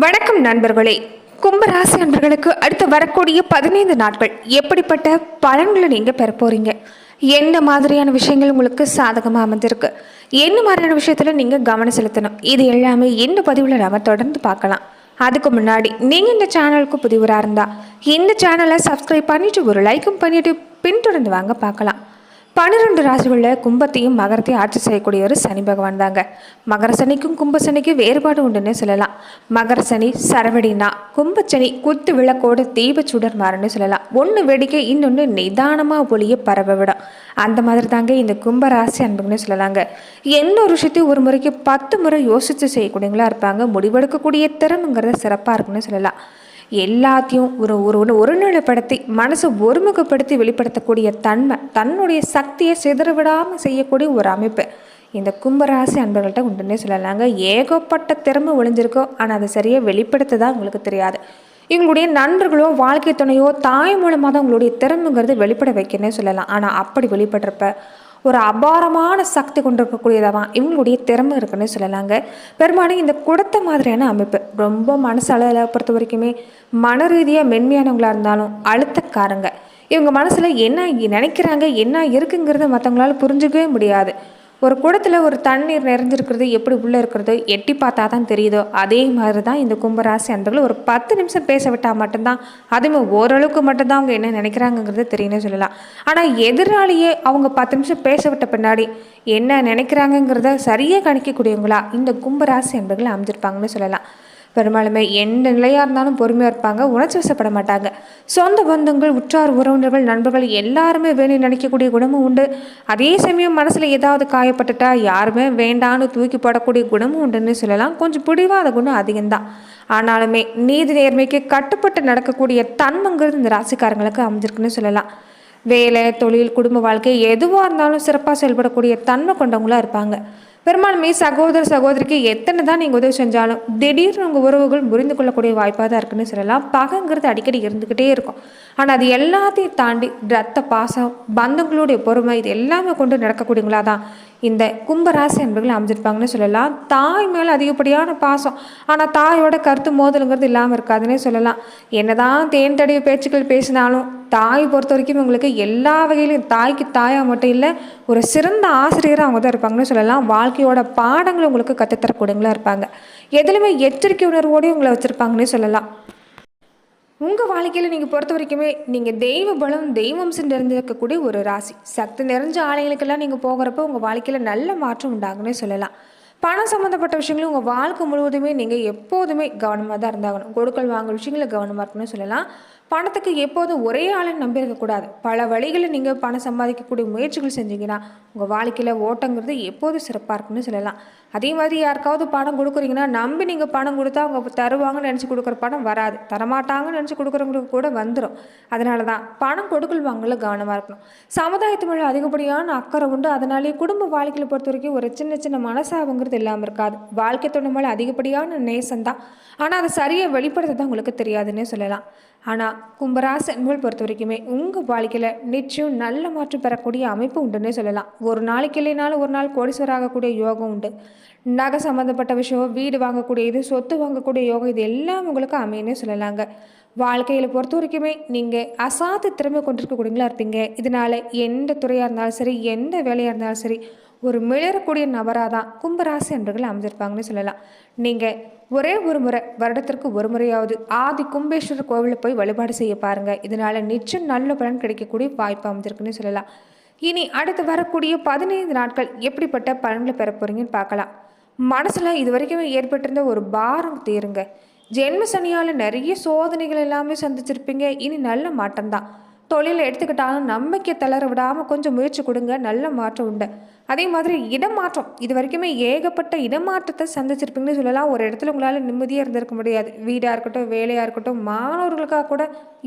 வணக்கம் நண்பர்களே. கும்பராசி நண்பர்களுக்கு அடுத்து வரக்கூடிய பதினைந்து நாட்கள் எப்படிப்பட்ட பலன்களை நீங்கள் பெற போகிறீங்க என்ன மாதிரியான விஷயங்கள் உங்களுக்கு சாதகமாக அமைஞ்சிருக்கு என்ன மாதிரியான விஷயத்தில் நீங்கள் கவனம் செலுத்தணும்? இது எல்லாமே என்ன பதிவில் நாம் தொடர்ந்து பார்க்கலாம். அதுக்கு முன்னாடி நீங்கள் இந்த சேனலுக்கு புதிவராக இருந்தால் இந்த சேனலை சப்ஸ்கிரைப் பண்ணிவிட்டு ஒரு லைக்கும் பண்ணிவிட்டு பின்தொடர்ந்து வாங்க பார்க்கலாம். பன்னிரெண்டு ராசிகளில் கும்பத்தையும் மகரத்தையும் ஆட்சி செய்யக்கூடியவர் சனி பகவான் தாங்க. மகர சனிக்கும் கும்ப சனிக்கும் வேறுபாடு உண்டுன்னு சொல்லலாம். மகர சனி சரவடினா கும்பச்சனி குத்து விளக்கோடு தீப சுடர் மாறுன்னு சொல்லலாம். ஒன்று வெடிக்க இன்னொன்று நிதானமாக ஒளிய பரவ விடும். அந்த மாதிரி தாங்க இந்த கும்பராசி அன்புன்னு சொல்லலாங்க. எந்த ஒரு விஷயத்தையும் ஒரு முறைக்கு பத்து முறை யோசித்து செய்யக்கூடியவங்களா இருப்பாங்க. முடிவெடுக்கக்கூடிய திறமைங்கிறத சிறப்பாக இருக்குன்னு சொல்லலாம். எல்லாத்தையும் ஒரு ஒரு ஒருநிலைப்படுத்தி மனசை ஒருமுகப்படுத்தி வெளிப்படுத்தக்கூடிய தன்மை தன்னுடைய சக்தியை சிதறவிடாமல் செய்யக்கூடிய ஒரு அமைப்பு. இந்த கும்பராசி அன்பர்கள்ட்ட உண்டுன்னே சொல்லலாங்க. ஏகப்பட்ட திறமை ஒளிஞ்சிருக்கோ ஆனால் அதை சரியாக வெளிப்படுத்ததான் உங்களுக்கு தெரியாது. இவங்களுடைய நண்பர்களோ வாழ்க்கை துணையோ தாய் மூலமாக தான் உங்களுடைய திறமைங்கிறது வெளிப்பட வைக்கணும்னே சொல்லலாம். ஆனால் அப்படி வெளிப்படுறப்ப ஒரு அபாரமான சக்தி கொண்டிருக்கக்கூடியதாக தான் இவங்களுடைய திறமை இருக்குன்னு சொல்லலாங்க. பெரும்பாலும் இந்த கொடுத்த மாதிரியான அமைப்பு ரொம்ப மனசளவில் பொறுத்த வரைக்குமே மன ரீதியாக மென்மையானவங்களாக இருந்தாலும் அழுத்தக்காரங்க. இவங்க மனசில் என்ன நினைக்கிறாங்க என்ன இருக்குங்கிறத மற்றவங்களால புரிஞ்சுக்கவே முடியாது. ஒரு குடத்தில் ஒரு தண்ணீர் நிறைஞ்சிருக்கிறது எப்படி உள்ளே இருக்கிறது எட்டி பார்த்தா தான் தெரியுதோ அதே மாதிரி தான் இந்த கும்பராசி அன்பர்கள் ஒரு பத்து நிமிஷம் பேச விட்டால் மட்டும்தான் அதுவும் ஓரளவுக்கு மட்டும்தான் அவங்க என்ன நினைக்கிறாங்கங்கிறது தெரியும்னு சொல்லலாம். ஆனால் எதிராளியே அவங்க பத்து நிமிஷம் பேச விட்ட பின்னாடி என்ன நினைக்கிறாங்கங்கிறத சரியாக கணிக்கக்கூடியவங்களா இந்த கும்பராசி அன்பர்கள் அமைஞ்சிருப்பாங்கன்னு சொல்லலாம். பெரும்பாலுமே எந்த நிலையாக இருந்தாலும் பொறுமையாக இருப்பாங்க உணர்ச்சி வசப்பட மாட்டாங்க. சொந்த பந்தங்கள் உற்றார் உறவினர்கள் நண்பர்கள் எல்லாருமே வேணும் நினைக்கக்கூடிய குணமும் உண்டு. அதே சமயம் மனசில் ஏதாவது காயப்பட்டுட்டா யாருமே வேண்டான்னு தூக்கி போடக்கூடிய குணமும் உண்டுன்னு சொல்லலாம். கொஞ்சம் பிடிவாத குணம் அதிகம்தான். ஆனாலுமே நீதி நேர்மைக்கு கட்டுப்பட்டு நடக்கக்கூடிய தன்மைங்கிறது இந்த ராசிக்காரங்களுக்கு அமைஞ்சிருக்குன்னு சொல்லலாம். வேலை தொழில் குடும்ப வாழ்க்கை எதுவாக இருந்தாலும் சிறப்பாக செயல்படக்கூடிய தன்மை கொண்டவங்களாக இருப்பாங்க. பெரும்பாலுமே சகோதர சகோதரிக்கு எத்தனை தான் நீங்கள் உதவி செஞ்சாலும் திடீர்னு உங்கள் உறவுகள் புரிந்து கொள்ளக்கூடிய வாய்ப்பாக தான் இருக்குன்னு சொல்லலாம். பகங்கிறது அடிக்கடி இருந்துக்கிட்டே இருக்கும். ஆனால் அது எல்லாத்தையும் தாண்டி ரத்த பாசம் பந்தங்களுடைய பொறுமை இது எல்லாமே கொண்டு நடக்கக்கூடியவங்களா தான் இந்த கும்பராசி என்பர்கள் அமைஞ்சிருப்பாங்கன்னு சொல்லலாம். தாய் மேலே அதிகப்படியான பாசம். ஆனால் தாயோட கருத்து மோதலுங்கிறது இல்லாமல் இருக்காதுன்னே சொல்லலாம். என்னதான் தேன் தடிய பேச்சுக்கள் பேசினாலும் தாய் பொறுத்த வரைக்கும் உங்களுக்கு எல்லா வகையிலும் தாய்க்கு தாயாக மட்டும் இல்லை ஒரு சிறந்த ஆசிரியராக அவங்க தான் இருப்பாங்கன்னு சொல்லலாம். வாழ்க்கையோட பாடங்களை உங்களுக்கு கற்றுத்தரக்கூடியவங்களாக இருப்பாங்க. எதுலையுமே எச்சரிக்கை உணர்வோடய உங்களை வச்சுருப்பாங்கன்னே சொல்லலாம். உங்கள் வாழ்க்கையில் நீங்கள் பொறுத்த வரைக்குமே நீங்கள் தெய்வ பலம் தெய்வம் நிறைந்திருக்கக்கூடிய ஒரு ராசி. சக்தி நிறைஞ்ச ஆலயங்களுக்கெல்லாம் நீங்கள் போகிறப்ப உங்கள் வாழ்க்கையில் நல்ல மாற்றம் உண்டாகுன்னே சொல்லலாம். பணம் சம்மந்தப்பட்ட விஷயங்களும் உங்கள் வாழ்க்கை முழுவதுமே நீங்கள் எப்போதுமே கவனமாக தான் இருந்தாகணும். கொடுக்கல் வாங்கல் விஷயங்களில் கவனமாக இருக்குன்னு சொல்லலாம். பணத்துக்கு எப்போதும் ஒரே ஆளை நம்பி இருக்கக்கூடாது பல வழிகளில் நீங்கள் பணம் சம்பாதிக்கக்கூடிய முயற்சிகள் செஞ்சீங்கன்னா உங்கள் வாழ்க்கையில் ஓட்டங்கிறது எப்போதும் சிறப்பாக இருக்குன்னு சொல்லலாம். அதே மாதிரி யாருக்காவது பணம் கொடுக்குறீங்கன்னா நம்பி நீங்கள் பணம் கொடுத்தா அவங்க தருவாங்கன்னு நினச்சி கொடுக்குற பணம் வராது. தரமாட்டாங்கன்னு நினச்சி கொடுக்குறவங்களுக்கு கூட வந்துடும் அதனால தான் பணம் கொடுக்கல் வாங்கல கவனமாக இருக்கணும். சமுதாயத்து மேலே அதிகப்படியான அக்கறை உண்டு. அதனாலேயே குடும்ப வாழ்க்கையில் பொறுத்த வரைக்கும் ஒரு சின்ன சின்ன மனசாபங்கிறது இல்லாமல் இருக்காது. வாழ்க்கை துணை மேலே அதிகப்படியான நேசம் தான் ஆனால் அதை சரியாக வெளிப்படுத்த தான் உங்களுக்கு தெரியாதுன்னே சொல்லலாம். ஆனால் கும்பராசி அன்புகள் பொறுத்த வரைக்குமே உங்கள் வாழ்க்கையில் நிச்சயம் நல்ல மாற்றம் பெறக்கூடிய அமைப்பு உண்டுன்னே சொல்லலாம். ஒரு நாளைக்கு இல்லைனாலும் ஒரு நாள் கோடீஸ்வரர் ஆகக்கூடிய யோகம் உண்டு. நகை சம்மந்தப்பட்ட விஷயம் வீடு வாங்கக்கூடிய இது சொத்து வாங்கக்கூடிய யோகம் இது எல்லாம் உங்களுக்கு அமையன்னு சொல்லலாங்க. வாழ்க்கையில் பொறுத்த வரைக்குமே நீங்கள் அசாத்து திறமை கொண்டிருக்கக்கூடியங்களா இருப்பீங்க. இதனால் எந்த துறையாக இருந்தாலும் சரி எந்த வேலையாக இருந்தாலும் சரி ஒரு மிளறக்கூடிய நபராக தான் கும்பராசி அன்பர்கள் அமைஞ்சிருப்பாங்கன்னு சொல்லலாம். நீங்கள் ஒரே ஒரு முறை வருடத்திற்கு ஒரு முறையாவது ஆதி கும்பேஸ்வரர் கோவிலில் போய் வழிபாடு செய்ய பாருங்கள் இதனால் நிச்சயம் நல்ல பலன் கிடைக்கக்கூடிய வாய்ப்பு அமைஞ்சிருக்குன்னு சொல்லலாம். இனி அடுத்து வரக்கூடிய பதினைந்து நாட்கள் எப்படிப்பட்ட பலன்களை பெற போகிறீங்கன்னு பார்க்கலாம். மனசில் இது வரைக்கும் ஏற்பட்டிருந்த ஒரு பாரம் தீருங்க. ஜென்ம சனியால் நிறைய சோதனைகள் எல்லாமே சந்திச்சிருப்பீங்க. இனி நல்ல மாற்றம்தான். தொழிலை எடுத்துக்கிட்டாலும் நம்பிக்கை தளர விடாமல் கொஞ்சம் முயற்சி கொடுங்க. நல்ல மாற்றம் உண்டு. அதே மாதிரி இடமாற்றம். இது வரைக்குமே ஏகப்பட்ட இடமாற்றத்தை சந்திச்சிருப்பீங்கன்னு சொல்லலாம். ஒரு இடத்துல உங்களால் நிம்மதியாக இருந்திருக்க முடியாது. வீடாக இருக்கட்டும் வேலையாக இருக்கட்டும் மாணவர்களுக்காக கூட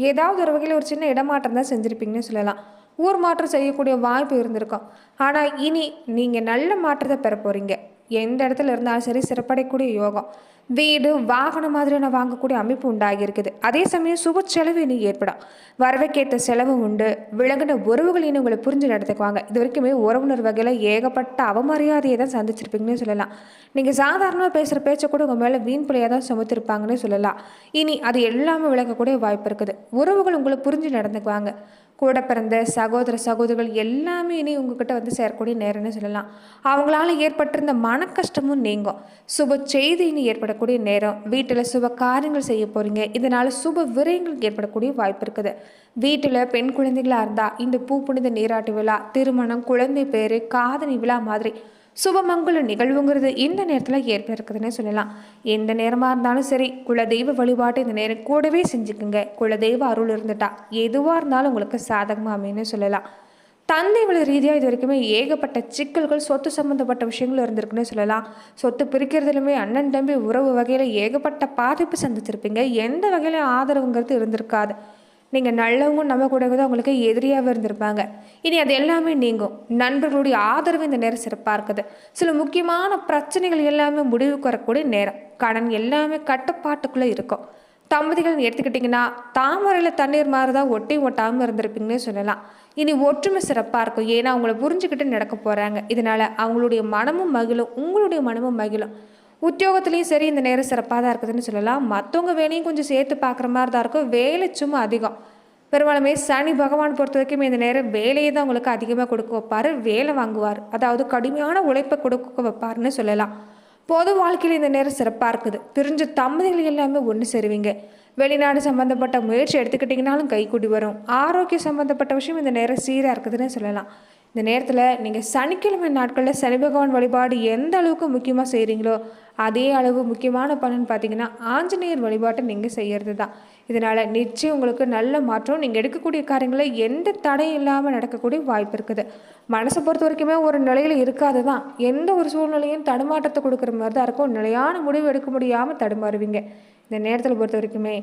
ஏதாவது ஒரு வகையில் ஒரு சின்ன இடமாற்றம் தான் செஞ்சுருப்பீங்கன்னு சொல்லலாம். ஊர் மாற்றம் செய்யக்கூடிய வாய்ப்பு இருந்திருக்கும். ஆனால் இனி நீங்கள் நல்ல மாற்றத்தை பெற போகிறீங்க எந்த இடத்துல இருந்தாலும் சரி சிறப்படைக்கூடிய யோகம். வீடு வாகனம் மாதிரியான வாங்கக்கூடிய அமைப்பு உண்டாகியிருக்குது. அதே சமயம் சுப செலவு இனி ஏற்படும். வரவைக்கேற்ற செலவு உண்டு. விலங்கின உறவுகள் இனி உங்களை புரிஞ்சு நடத்துக்குவாங்க. இது வரைக்குமே உறவுணர் வகையில் ஏகப்பட்ட அவமரியாதையை தான் சந்திச்சிருப்பீங்கன்னு சொல்லலாம். நீங்கள் சாதாரணமாக பேசுகிற பேச்சை கூட உங்கள் மேலே வீண் பிள்ளையாக தான் சுமத்திருப்பாங்கன்னு சொல்லலாம். இனி அது எல்லாமே விளக்கக்கூடிய வாய்ப்பு இருக்குது. உறவுகள் உங்களை புரிஞ்சு நடந்துக்குவாங்க. கூட பிறந்த சகோதர சகோதரிகள் எல்லாமே இனி உங்ககிட்ட வந்து சேரக்கூடிய நேரம்னு சொல்லலாம். அவங்களால ஏற்பட்டிருந்த மன கஷ்டமும் நீங்கும். சுப செய்தி இனி ஏற்படக்கூடிய நேரம் வீட்டில் சுப காரியங்கள் செய்ய போகிறீங்க இதனால் சுப விரயங்கள் ஏற்படக்கூடிய வாய்ப்பு இருக்குது. வீட்டில் பெண் குழந்தைகளாக இருந்தால் இந்த பூ புனித நீராட்டு விழா திருமணம் குழந்தை பேர் காதணி விழா மாதிரி சுபமங்கல நிகழ்வுங்கிறது இந்த நேரத்தில் ஏற்படுக்குதுன்னே சொல்லலாம். எந்த நேரமாக இருந்தாலும் சரி குலதெய்வ வழிபாட்டு இந்த நேரம் கூடவே செஞ்சுக்குங்க. குலதெய்வ அருள் இருந்துட்டா எதுவாக இருந்தாலும் உங்களுக்கு சாதகமாக அமைன்னு சொல்லலாம். தந்தை வழி ரீதியாக இது வரைக்குமே ஏகப்பட்ட சிக்கல்கள் சொத்து சம்மந்தப்பட்ட விஷயங்கள் இருந்திருக்குன்னு சொல்லலாம். சொத்து பிரிக்கிறதுலுமே அண்ணன் தம்பி உறவு வகையில் ஏகப்பட்ட பாதிப்பு சந்திச்சிருப்பீங்க எந்த வகையில் ஆதரவுங்கிறது இருந்திருக்காது. நீங்கள் நல்லவங்க நம்ம கூட தான் உங்களுக்கு எதிரியாகவே இருந்திருப்பாங்க. இனி அது எல்லாமே நீங்கும். நண்பர்களுடைய ஆதரவு இந்த நேரம் சிறப்பாக இருக்குது. சில முக்கியமான பிரச்சனைகள் எல்லாமே முடிவுக்கு வரக்கூடிய நேரம். கடன் எல்லாமே கட்டுப்பாட்டுக்குள்ளே இருக்கும். தம்பதிகள் எடுத்துக்கிட்டிங்கன்னா தாமரையில் தண்ணீர் மாதிரி தான் ஒட்டி ஒட்டாமல் இருந்திருப்பீங்கன்னே சொல்லலாம். இனி ஒற்றுமை சிறப்பாக இருக்கும். ஏன்னா அவங்கள புரிஞ்சுக்கிட்டு நடக்க போகிறாங்க இதனால் அவங்களுடைய மனமும் மகிழும் உங்களுடைய மனமும் மகிழும். உத்தியோகத்துலேயும் சரி இந்த நேரம் சிறப்பாக தான் இருக்குதுன்னு சொல்லலாம். மற்றவங்க வேலையும் கொஞ்சம் சேர்த்து பார்க்குற மாதிரி தான் இருக்கும். வேலை சும்மா அதிகம். பெரும்பாலுமே சனி பகவான் பொறுத்த வரைக்கும் இந்த நேரம் வேலையை தான் உங்களுக்கு அதிகமாக கொடுக்க வைப்பார். வேலை வாங்குவார். அதாவது கடுமையான உழைப்பை கொடுக்க வைப்பார்னு சொல்லலாம். பொது வாழ்க்கையில் இந்த நேரம் சிறப்பாக இருக்குது. பிரிஞ்ச தம்பதிகள் எல்லாமே ஒன்று சேருவீங்க. வெளிநாடு சம்மந்தப்பட்ட முயற்சி எடுத்துக்கிட்டிங்கனாலும் கைக்கூடி வரும். ஆரோக்கியம் சம்மந்தப்பட்ட விஷயம் இந்த நேரம் சீராக இருக்குதுன்னு சொல்லலாம். இந்த நேரத்தில் நீங்கள் சனிக்கிழமை நாட்களில் சனி பகவான் வழிபாடு எந்த அளவுக்கு முக்கியமாக செய்கிறீங்களோ அதே அளவு முக்கியமான பலன் பார்த்தீங்கன்னா ஆஞ்சநேயர் வழிபாட்டை நீங்கள் செய்கிறது தான் இதனால் நிச்சயம் உங்களுக்கு நல்ல மாற்றம் நீங்கள் எடுக்கக்கூடிய காரியங்களில் எந்த தடையும் இல்லாமல் நடக்கக்கூடிய வாய்ப்பு இருக்குது. மனசை பொறுத்த வரைக்குமே ஒரு நிலையில் இருக்காது தான் எந்த ஒரு சூழ்நிலையும் தடுமாற்றத்தை கொடுக்குற மாதிரி தான் இருக்கும். நிலையான முடிவு எடுக்க முடியாமல் தடுமாறுவீங்க. இந்த நேரத்தில் பொறுத்த வரைக்குமே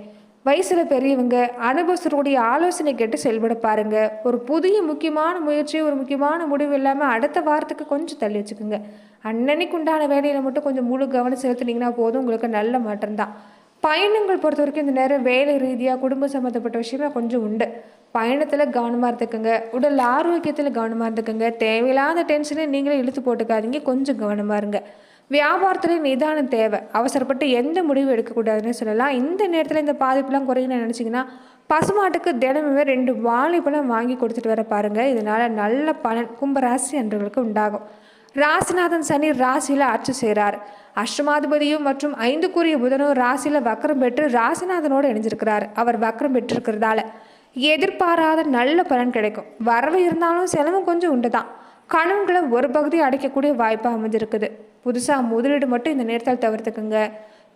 வயசில் பெரியவங்க அனுபவஸ்தருடைய ஆலோசனை கேட்டு செயல்பட பாருங்க. ஒரு புதிய முக்கியமான முயற்சி ஒரு முக்கியமான முடிவு இல்லாமல் அடுத்த வாரத்துக்கு கொஞ்சம் தள்ளி வச்சுக்கோங்க. அன்னன்னைக்கு உண்டான வேலையில் மட்டும் கொஞ்சம் முழு கவனம் செலுத்துனீங்கன்னா போதும் உங்களுக்கு நல்ல மாற்றம் தான் பயணங்கள் பொறுத்த வரைக்கும் இந்த நேரம் வேலை ரீதியாக குடும்ப சம்மந்தப்பட்ட விஷயமே கொஞ்சம் உண்டு. பயணத்தில் கவனமாக இருந்துக்குங்க. உடல் ஆரோக்கியத்தில் கவனமாக இருந்துக்குங்க. தேவையில்லாத டென்ஷனை நீங்களே இழுத்து போட்டுக்காதீங்க. கொஞ்சம் கவனமாக இருங்க. வியாபாரத்தில் நிதானம் தேவை. அவசரப்பட்டு எந்த முடிவும் எடுக்கக்கூடாதுன்னு சொல்லலாம். இந்த நேரத்தில் இந்த பாதிப்புலாம் குறையணும்னு நினச்சிங்கன்னா பசுமாட்டுக்கு தினமுமே ரெண்டு வாழைப்பழம் வாங்கி கொடுத்துட்டு வர பாருங்கள் இதனால் நல்ல பலன் கும்பராசி அன்றவர்களுக்கு உண்டாகும். ராசிநாதன் சனி ராசியில் ஆட்சி செய்கிறார் அஷ்டமாதிபதியும் மற்றும் ஐந்துக்குரிய புதனும் ராசியில் வக்கரம் பெற்று ராசிநாதனோடு இணைஞ்சிருக்கிறார். அவர் வக்கரம் பெற்றிருக்கிறதால எதிர்பாராத நல்ல பலன் கிடைக்கும். வரவு இருந்தாலும் செலவு கொஞ்சம் உண்டு தான் கணவன்களை ஒரு பகுதி அடைக்கக்கூடிய வாய்ப்பாக அமைஞ்சிருக்குது. புதுசாக முதலீடு மட்டும் இந்த நேரத்தில் தவிர்த்துக்குங்க.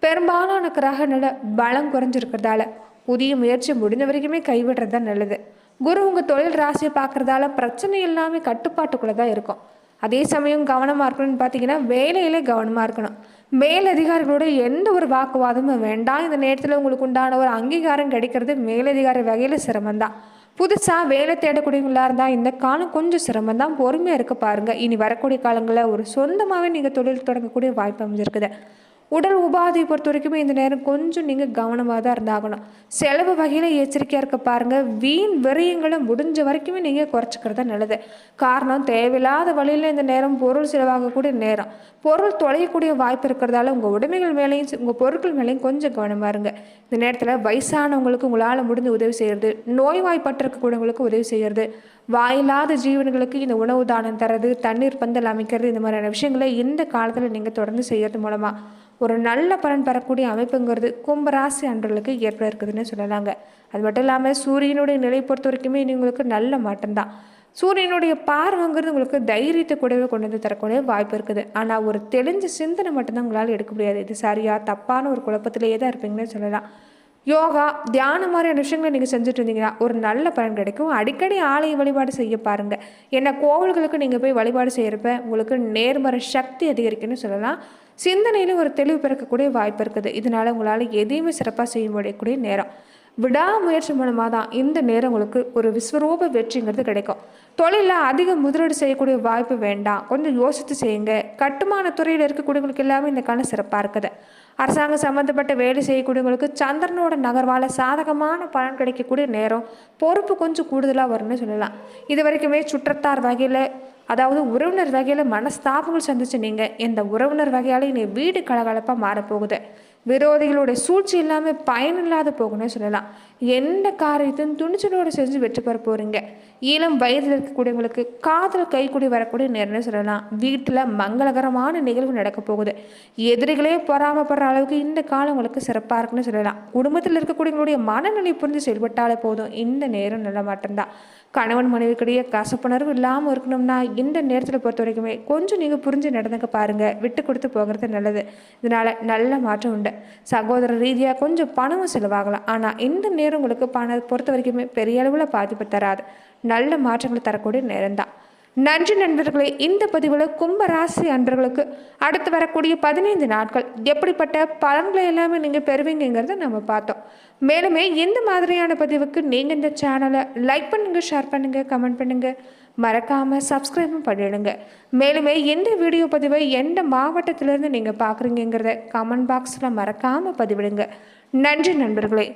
பெரும்பாலான கிரக நில பலம் குறைஞ்சிருக்கிறதால புதிய முயற்சி முடிஞ்ச வரைக்குமே கைவிடுறது தான் நல்லது. குரு உங்கள் தொழில் ராசியை பார்க்குறதால பிரச்சனை எல்லாமே கட்டுப்பாட்டுக்குள்ளே தான் இருக்கும். அதே சமயம் கவனமாக இருக்கணும்னு பார்த்தீங்கன்னா வேலையிலே கவனமாக இருக்கணும். மேலதிகாரிகளோட எந்த ஒரு வாக்குவாதமும் வேண்டாம். இந்த நேரத்தில் உங்களுக்கு உண்டான ஒரு அங்கீகாரம் கிடைக்கிறது மேலதிகாரி வகையில் சிரமம்தான். புதுசாக வேலை தேடக்கூடியவங்களாக இருந்தால் இந்த காலம் கொஞ்சம் சிரமம் தான் பொறுமையாக இருக்க பாருங்கள் இனி வரக்கூடிய காலங்களில் ஒரு சொந்தமாகவே நீங்கள் தொழில் தொடங்கக்கூடிய வாய்ப்பு அமைஞ்சிருக்குது. உடல் உபாதையை பொறுத்த வரைக்குமே இந்த நேரம் கொஞ்சம் நீங்கள் கவனமாக தான் இருந்தாகணும். செலவு வகையில் எச்சரிக்கையாக இருக்க பாருங்கள் வீண் விரயங்களை முடிஞ்ச வரைக்குமே நீங்கள் குறைச்சிக்கிறது தான் நல்லது. காரணம் தேவையில்லாத வழியில் இந்த நேரம் பொருள் செலவாகக்கூடிய நேரம். பொருள் தொலையக்கூடிய வாய்ப்பு இருக்கிறதால உங்கள் உடைமைகள் மேலேயும் உங்கள் பொருட்கள் மேலேயும் கொஞ்சம் கவனமாக இருங்க. இந்த நேரத்தில் வயசானவங்களுக்கு உங்களால் முடிஞ்ச உதவி செய்கிறது நோய்வாய்ப்பட்டிருக்கக்கூடியவங்களுக்கு உதவி செய்கிறது வாயில்லாத ஜீவன்களுக்கு இந்த உணவு தானம் தரது தண்ணீர் பந்தல் அமைக்கிறது இந்த மாதிரியான விஷயங்களை இந்த காலத்தில் நீங்கள் தொடர்ந்து செய்கிறது மூலமாக ஒரு நல்ல பலன் பெறக்கூடிய அமைப்புங்கிறது கும்பராசி அன்றர்களுக்கு ஏற்பட இருக்குதுன்னு சொல்லலாங்க. அது மட்டும் இல்லாமல் சூரியனுடைய நிலை பொறுத்த வரைக்குமே இனி உங்களுக்கு நல்ல மாற்றம்தான் சூரியனுடைய பார்வைங்கிறது உங்களுக்கு தைரியத்தை கூடவே கொண்டு வந்து தரக்கூடிய வாய்ப்பு இருக்குது. ஆனால் ஒரு தெளிஞ்ச சிந்தனை மட்டும்தான் உங்களால் எடுக்க முடியாது. இது சரியா தப்பான ஒரு குழப்பத்திலேயே தான் இருப்பீங்கன்னு சொல்லலாம். யோகா தியானம் மாதிரியான விஷயங்களை நீங்கள் செஞ்சுட்டு இருந்தீங்கன்னா ஒரு நல்ல பலன் கிடைக்கும். அடிக்கடி ஆலய வழிபாடு செய்ய பாருங்கள் ஏன்னா கோவில்களுக்கு நீங்கள் போய் வழிபாடு செய்கிறப்ப உங்களுக்கு நேர்மறை சக்தி அதிகரிக்குன்னு சொல்லலாம். சிந்தனையில் ஒரு தெளிவு பிறக்கக்கூடிய வாய்ப்பு இருக்குது. இதனால் உங்களால் எதையுமே சிறப்பாக செய்ய முடியக்கூடிய நேரம். விடாமுயற்சி மூலமாக தான் இந்த நேரம் உங்களுக்கு ஒரு விஸ்வரூப வெற்றிங்கிறது கிடைக்கும். தொழிலில் அதிக முதலீடு செய்யக்கூடிய வாய்ப்பு வேண்டாம். கொஞ்சம் யோசித்து செய்யுங்க. கட்டுமான துறையில் இருக்கக்கூடியவங்களுக்கு எல்லாமே இந்த காலம் சிறப்பாக இருக்குது. அரசாங்கம் சம்மந்தப்பட்ட வேலை செய்யக்கூடியவங்களுக்கு சந்திரனோட நகர்வால் சாதகமான பலன் கிடைக்கக்கூடிய நேரம் பொறுப்பு கொஞ்சம் கூடுதலாக வரும்னு சொல்லலாம். இது வரைக்குமே சுற்றத்தார் வகையில் அதாவது உறவினர் வகையில் மனஸ்தாபங்கள் சந்திச்சு நீங்கள் இந்த உறவினர் வகையால் இனி வீடு கலகலப்பாக மாறப்போகுது. விரோதிகளுடைய சூழ்ச்சி இல்லாமல் பயனில்லாத போகணும்னு சொல்லலாம். எந்த காரியத்தையும் துணிச்சலோடு செஞ்சு வெற்றி பெற போகிறீங்க இளம் வயதில் இருக்கக்கூடியவங்களுக்கு காதல் கைக்கூடி வரக்கூடிய நேரம்னு சொல்லலாம். வீட்டில் மங்களகரமான நிகழ்வு நடக்க போகுது. எதிரிகளே பொறாமப்படுற அளவுக்கு இந்த காலம் உங்களுக்கு சிறப்பாக இருக்குன்னு சொல்லலாம். குடும்பத்தில் இருக்கக்கூடியவங்களுடைய மனநிலை புரிஞ்சு செயல்பட்டாலே போதும். இந்த நேரம் நல்ல மாற்றம்தான். கணவன் மனைவிக்கிடையே கசப்புணர்வு இல்லாமல் இருக்கணும்னா இந்த நேரத்தில் பொறுத்த வரைக்குமே கொஞ்சம் நீங்கள் புரிஞ்சு நடந்துக்க பாருங்கள் விட்டு கொடுத்து போகிறது நல்லது. இதனால் நல்ல மாற்றம் உண்டு. சகோதர ரீதியாக கொஞ்சம் பணமும் செலவாகலாம். ஆனால் இந்த நேரம் உங்களுக்கு பணம் பொறுத்த வரைக்குமே பெரிய அளவில் பாதிப்பு தராது. நல்ல மாற்றங்களை தரக்கூடிய நேரம்தான். நன்றி நண்பர்களே இந்த பதிவில் கும்ப ராசி அன்பர்களுக்கு அடுத்து வரக்கூடிய பதினைந்து நாட்கள் எப்படிப்பட்ட பலன்களை எல்லாமே நீங்கள் பெறுவீங்கிறத நம்ம பார்த்தோம். மேலுமே எந்த மாதிரியான பதிவுக்கு நீங்கள் இந்த சேனலை லைக் பண்ணுங்கள் ஷேர் பண்ணுங்கள் கமெண்ட் பண்ணுங்கள் மறக்காமல் சப்ஸ்கிரைபும் பண்ணிடுங்க. மேலுமே எந்த வீடியோ பதிவை எந்த மாவட்டத்திலேருந்து நீங்கள் பார்க்குறீங்கிறத கமெண்ட் பாக்ஸில் மறக்காமல் பதிவிடுங்க. நன்றி நண்பர்களே.